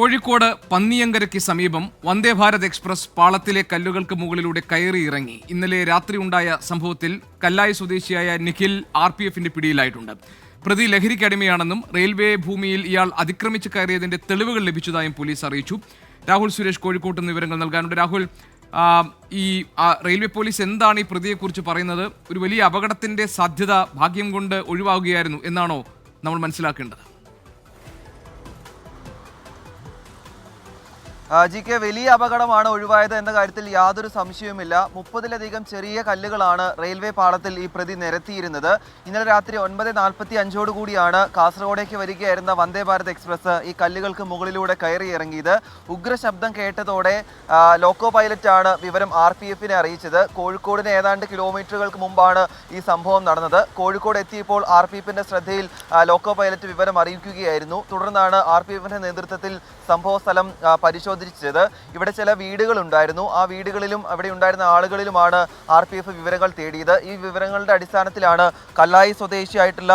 കോഴിക്കോട് പന്നിയങ്കരയ്ക്ക് സമീപം വന്ദേ ഭാരത് എക്സ്പ്രസ് പാളത്തിലെ കല്ലുകൾക്ക് മുകളിലൂടെ കയറി ഇറങ്ങി. ഇന്നലെ രാത്രി ഉണ്ടായ സംഭവത്തിൽ കല്ലായി സ്വദേശിയായ നിഖിൽ ആർ പി എഫിന്റെ പിടിയിലായിട്ടുണ്ട്. പ്രതി ലഹരിക്കടിമയാണെന്നും റെയിൽവേ ഭൂമിയിൽ ഇയാൾ അതിക്രമിച്ച് കയറിയതിന്റെ തെളിവുകൾ ലഭിച്ചതായും പോലീസ് അറിയിച്ചു. രാഹുൽ സുരേഷ് കോഴിക്കോട്ട് നിന്ന് വിവരങ്ങൾ നൽകാനുണ്ട്. രാഹുൽ ഈ റെയിൽവേ പോലീസ് എന്താണ് ഈ പ്രതിയെക്കുറിച്ച് പറയുന്നത്? ഒരു വലിയ അപകടത്തിന്റെ സാധ്യത ഭാഗ്യം കൊണ്ട് ഒഴിവാകുകയായിരുന്നു എന്നാണോ നമ്മൾ മനസ്സിലാക്കേണ്ടത്? ജി കെ വലിയ അപകടമാണ് ഒഴിവായത് എന്ന കാര്യത്തിൽ യാതൊരു സംശയവുമില്ല. മുപ്പതിലധികം ചെറിയ കല്ലുകളാണ് റെയിൽവേ പാളത്തിൽ ഈ പ്രതി നിരത്തിയിരുന്നത്. ഇന്നലെ രാത്രി ഒൻപത് നാൽപ്പത്തി അഞ്ചോട് കൂടിയാണ് കാസർഗോഡേക്ക് വരികയായിരുന്ന വന്ദേ ഭാരത് എക്സ്പ്രസ് ഈ കല്ലുകൾക്ക് മുകളിലൂടെ കയറി ഇറങ്ങിയത്. ഉഗ്ര ശബ്ദം കേട്ടതോടെ ലോക്കോ പൈലറ്റാണ് വിവരം ആർ പി എഫിനെ അറിയിച്ചത്. കോഴിക്കോടിന് ഏതാണ്ട് കിലോമീറ്ററുകൾക്ക് മുമ്പാണ് ഈ സംഭവം നടന്നത്. കോഴിക്കോട് എത്തിയപ്പോൾ ആർ പി എഫിന്റെ ശ്രദ്ധയിൽ ലോക്കോ പൈലറ്റ് വിവരം അറിയിക്കുകയായിരുന്നു. തുടർന്നാണ് ആർ പി എഫിന്റെ നേതൃത്വത്തിൽ സംഭവ സ്ഥലം പരിശോധിച്ചത് ഇവിടെ ചില വീടുകളുണ്ടായിരുന്നു. ആ വീടുകളിലും അവിടെ ഉണ്ടായിരുന്ന ആളുകളിലുമാണ് ആർ വിവരങ്ങൾ തേടിയത്. ഈ വിവരങ്ങളുടെ അടിസ്ഥാനത്തിലാണ് കല്ലായി സ്വദേശിയായിട്ടുള്ള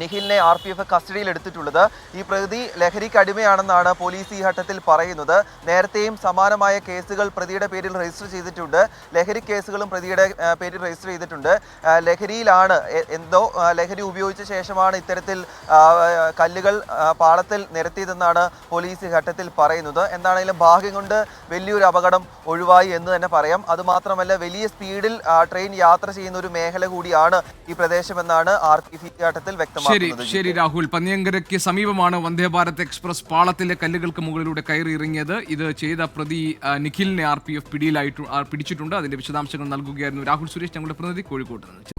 നിഖിലിനെ ആർ പി എഫ് കസ്റ്റഡിയിൽ എടുത്തിട്ടുള്ളത്. ഈ പ്രതി ലഹരിക്ക് അടിമയാണെന്നാണ് പോലീസ് ഈ ഘട്ടത്തിൽ പറയുന്നത്. നേരത്തെയും സമാനമായ കേസുകൾ പ്രതിയുടെ പേരിൽ രജിസ്റ്റർ ചെയ്തിട്ടുണ്ട്. ലഹരി കേസുകളും പ്രതിയുടെ പേരിൽ രജിസ്റ്റർ ചെയ്തിട്ടുണ്ട്. ലഹരിയിലാണ് എന്തോ ലഹരി ഉപയോഗിച്ച ശേഷമാണ് ഇത്തരത്തിൽ കല്ലുകൾ പാളത്തിൽ നിരത്തിയതെന്നാണ് പോലീസ് ഈ ഘട്ടത്തിൽ പറയുന്നത്. എന്താണെങ്കിലും ഭാഗ്യം കൊണ്ട് വലിയൊരു അപകടം ഒഴിവായി എന്ന് തന്നെ പറയാം. അതുമാത്രമല്ല വലിയ സ്പീഡിൽ ട്രെയിൻ യാത്ര ചെയ്യുന്ന ഒരു മേഖല കൂടിയാണ് ഈ പ്രദേശമെന്നാണ് ആർ പി ഘട്ടത്തിൽ ഘട്ടത്തിൽ ശരി ശരി രാഹുൽ. പന്നിയങ്കരയ്ക്ക് സമീപമാണ് വന്ദേ ഭാരത് എക്സ്പ്രസ് പാളത്തിലെ കല്ലുകൾക്ക് മുകളിലൂടെ കയറി ഇറങ്ങിയത് ഇത് ചെയ്ത പ്രതി നിഖിലിനെ ആർ പി എഫ് പിടിയിലായിട്ട് പിടിച്ചിട്ടുണ്ട്. അതിന്റെ വിശദാംശങ്ങൾ നൽകുകയായിരുന്നു രാഹുൽ സുരേഷ്. ഞങ്ങളുടെ പ്രതിനിധി കോഴിക്കോട്ട് നിന്ന്